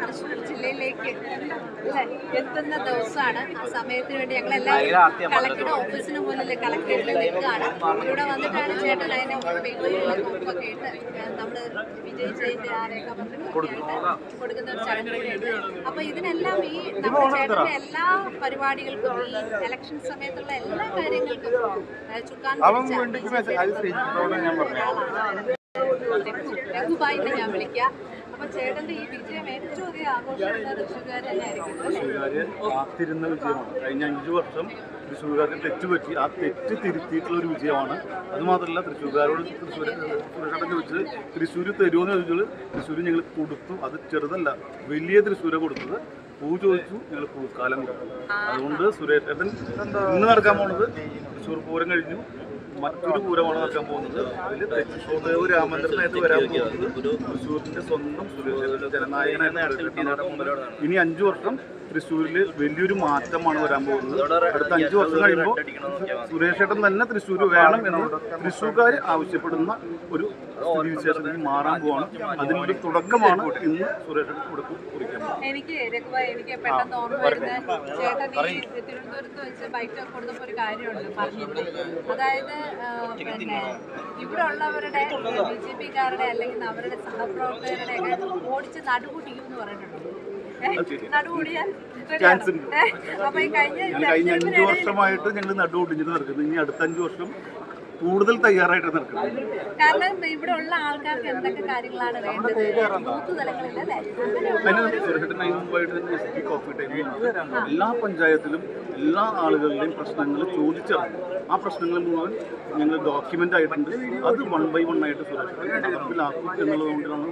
തൃശ്ശൂർ ജില്ലയിലേക്ക് അല്ലേ? എത്തുന്ന ദിവസമാണ്. ആ സമയത്തിന് വേണ്ടി ഞങ്ങൾ എല്ലാവരും കളക്ടറുടെ ഓഫീസിന് മുന്നിൽ കളക്ടറേറ്റിൽ നിൽക്കുകയാണ്. ഇവിടെ വന്നിട്ടാണ് ചേട്ടൻ അതിനെ ഒക്കെ ഇട്ട് നമ്മൾ വിജയിച്ചതിന്റെ ആ രേഖാപത്രങ്ങളൊക്കെ കൊടുക്കുന്ന. ഒരു ചടങ്ങ് കൂടിയുണ്ട് അപ്പൊ ഇതിനെല്ലാം ഈ നമ്മുടെ ചേട്ടന്റെ എല്ലാ പരിപാടികൾക്കും ഈ ഇലക്ഷൻ സമയത്തുള്ള എല്ലാ കാര്യങ്ങൾക്കും ചുക്കാൻ പിടിച്ച ഒരാളാണ് രഘുബായി എന്ന് ഞാൻ വിളിക്കാം. കാത്തിരുന്ന വിജയമാണ്. കഴിഞ്ഞ അഞ്ചു വർഷം തൃശ്ശൂരുകാർക്ക് തെറ്റുപറ്റി ആ തെറ്റ് തിരുത്തിയിട്ടുള്ള ഒരു വിജയമാണ്. അത് മാത്രമല്ല തൃശ്ശൂർകാരോട് തൃശ്ശൂർ തൃശ്ശൂർക്കാരൻ ചോദിച്ചത് തൃശ്ശൂർ തരുമെന്ന് ചോദിച്ചത് തൃശ്ശൂർ ഞങ്ങൾ കൊടുത്തു. അത് ചെറുതല്ല വലിയ തൃശ്ശൂരെ കൊടുത്തത്. പൂ ചോദിച്ചു ഞങ്ങൾ പൂക്കാലം കൊടുത്തു. അതുകൊണ്ട് സുരേഷേട്ടൻ ഇന്ന് നടക്കാൻ പോണത് തൃശ്ശൂർ പൂരം കഴിഞ്ഞു. മറ്റൊരു പൂരമാണ് നടക്കാൻ പോകുന്നത് അതിൽ തൃശ്ശൂർ രാമചന്ദ്രനായിട്ട് വരാൻ പോകുന്നത് തൃശ്ശൂരിന്റെ സ്വന്തം സുരേഷ് ജനനായകനായിട്ട് ഇനി അഞ്ചു വർഷം തൃശ്ശൂരിൽ വലിയൊരു മാറ്റമാണ് വരാൻ പോകുന്നത്. അടുത്ത അഞ്ചു വർഷം കഴിയുമ്പോൾ സുരേഷേട്ടൻ തന്നെ തൃശ്ശൂർ വേണം എന്ന് തൃശ്ശൂർക്കാർ ആവശ്യപ്പെടുന്ന ഒരു വിശേഷത്തിന് മാറാൻ പോവാണ്. അതിനൊരു തുടക്കമാണ് ഇന്ന് സുരേഷേട്ടൻ കൊടുക്കും കുറിക്കാൻ എനിക്ക് എനിക്ക് പെട്ടെന്ന് ഓർമ്മ വരുന്ന തിരുവനന്തപുരത്ത് വെച്ച് ബൈക്ക് കൊടുത്തപ്പോ ഒരു കാര്യമുണ്ട് പറഞ്ഞിട്ട്. അതായത് പിന്നെ ഇവിടെ ഉള്ളവരുടെ ബി ജെ പിക്കാരുടെ അല്ലെങ്കിൽ അവരുടെ സഹപ്രവർത്തകരുടെ ഒക്കെ ഓടിച്ച് നടുകൂട്ടിക്കും എന്ന് പറഞ്ഞിട്ടുണ്ട് നടുകൂടിയാൽ Chance ഉണ്ട്. അപ്പൊ ഈ കഴിഞ്ഞ കഴിഞ്ഞ അഞ്ചു വർഷമായിട്ട് ഞങ്ങൾ നടുവൊടിഞ്ഞിട്ട് നടക്കുന്നത് ഇനി അടുത്ത അഞ്ചു വർഷം കൂടുതൽ തയ്യാറായിട്ട് നടക്കുന്നത് കാരണം ഇവിടെ ഉള്ള ആൾക്കാർക്ക് എന്തൊക്കെ കാര്യങ്ങളാണ് വേണ്ടത്? കോഫി ടൈമിൽ എല്ലാ പഞ്ചായത്തിലും എല്ലാ ആളുകളുടെയും പ്രശ്നങ്ങൾ ചോദിച്ചറിഞ്ഞു. ആ പ്രശ്നങ്ങൾ മുഴുവൻ ഞങ്ങൾ ഡോക്യുമെന്റ് ആയിട്ടുണ്ട്. അത് വൺ ബൈ വൺ ആയിട്ട് സുരക്ഷിതമാക്കും എന്നുള്ളതുകൊണ്ടാണ്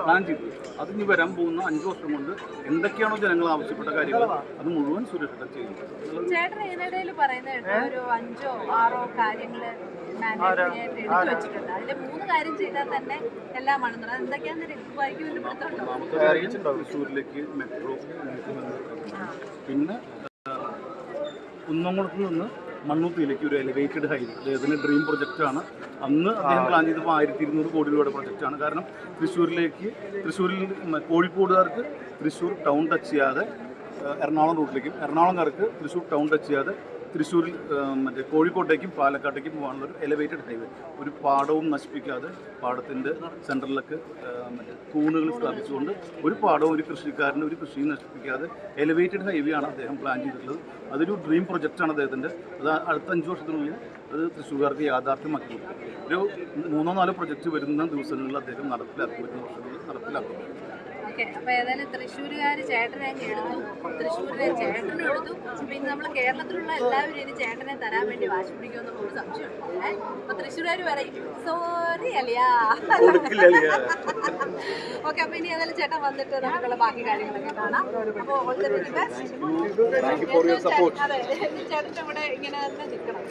പ്ലാൻ ചെയ്തത് അത് ഇനി വരാൻ പോകുന്ന അഞ്ച് വർഷം കൊണ്ട് എന്തൊക്കെയാണോ ജനങ്ങൾ ആവശ്യപ്പെട്ട കാര്യങ്ങൾ അത് മുഴുവൻ സുരക്ഷിതം ചെയ്യുന്നത് ചേട്ടൻ ഇതിനിടയിൽ പറയുന്നത് ഒരു അഞ്ചോ ആറോ കാര്യങ്ങൾ കാര്യങ്ങൾ തൃശ്ശൂരിലേക്ക് മെട്രോ പിന്നെ കുന്നംകുളത്ത് നിന്ന് മണ്ണൂത്തിയിലേക്ക് ഒരു എലിവേറ്റഡ് ഹൈവേ അദ്ദേഹത്തിന് ഡ്രീം പ്രൊജക്റ്റാണ് അന്ന് അദ്ദേഹം പ്ലാൻ ചെയ്തപ്പോൾ ആയിരത്തി ഇരുന്നൂറ് കോടി രൂപയുടെ പ്രൊജക്റ്റാണ് കാരണം തൃശ്ശൂരിലേക്ക് തൃശ്ശൂരിൽ കോഴിക്കോടുകാർക്ക് തൃശ്ശൂർ ടൗൺ ടച്ച് ചെയ്യാതെ എറണാകുളം റൂട്ടിലേക്കും എറണാകുളംകാർക്ക് തൃശ്ശൂർ ടൗൺ ടച്ച് ചെയ്യാതെ തൃശ്ശൂരിൽ മറ്റേ കോഴിക്കോട്ടേക്കും പാലക്കാട്ടേക്കും പോകാനുള്ള ഒരു എലിവേറ്റഡ് ഹൈവേ ഒരു പാടവും നശിപ്പിക്കാതെ പാടത്തിന്റെ സെന്ററിലൊക്കെ മറ്റേ തൂണുകൾ സ്ഥാപിച്ചുകൊണ്ട് ഒരു പാടവും ഒരു കൃഷിക്കാരനും ഒരു കൃഷിയും നശിപ്പിക്കാതെ എലിവേറ്റഡ് ഹൈവേ ആണ് അദ്ദേഹം പ്ലാൻ ചെയ്തിട്ടുള്ളത്. അതൊരു ഡ്രീം പ്രൊജക്റ്റാണ് അദ്ദേഹത്തിന്റെ. അത് അടുത്ത അഞ്ച് വർഷത്തിനുള്ളിൽ അത് തൃശ്ശൂർക്കാർക്ക് യാഥാർത്ഥ്യമാക്കി ഒരു മൂന്നോ നാലോ പ്രൊജക്റ്റ് വരുന്ന ദിവസങ്ങളിൽ അദ്ദേഹം നടപ്പിലാക്കും. വരുന്ന വർഷങ്ങളിൽ നടപ്പിലാക്കും. ഓക്കെ അപ്പൊ ഏതായാലും തൃശ്ശൂരുകാര് ചേട്ടനെ അങ്ങ് എടുത്തു. തൃശ്ശൂരിലെ ചേട്ടനും എടുത്തു. പിന്നെ നമ്മൾ കേരളത്തിലുള്ള എല്ലാവരും ഇനി ചേട്ടനെ തരാൻ വേണ്ടി വാശി പിടിക്കുമെന്ന് ഒരു സംശയമുണ്ട്. അപ്പോൾ അപ്പൊ തൃശ്ശൂരുകാർ പറയും സോറി അലിയാ. ഓക്കെ അപ്പൊ ഇനി ഏതായാലും ചേട്ടൻ വന്നിട്ട് നമുക്കുള്ള ബാക്കി കാര്യങ്ങളൊക്കെ കാണാം. അപ്പോൾ ഓൾ ദ വെരി ബെസ്റ്റ്. അതെ ചേട്ടന്റെ കൂടെ ഇങ്ങനെ തന്നെ നിൽക്കണം.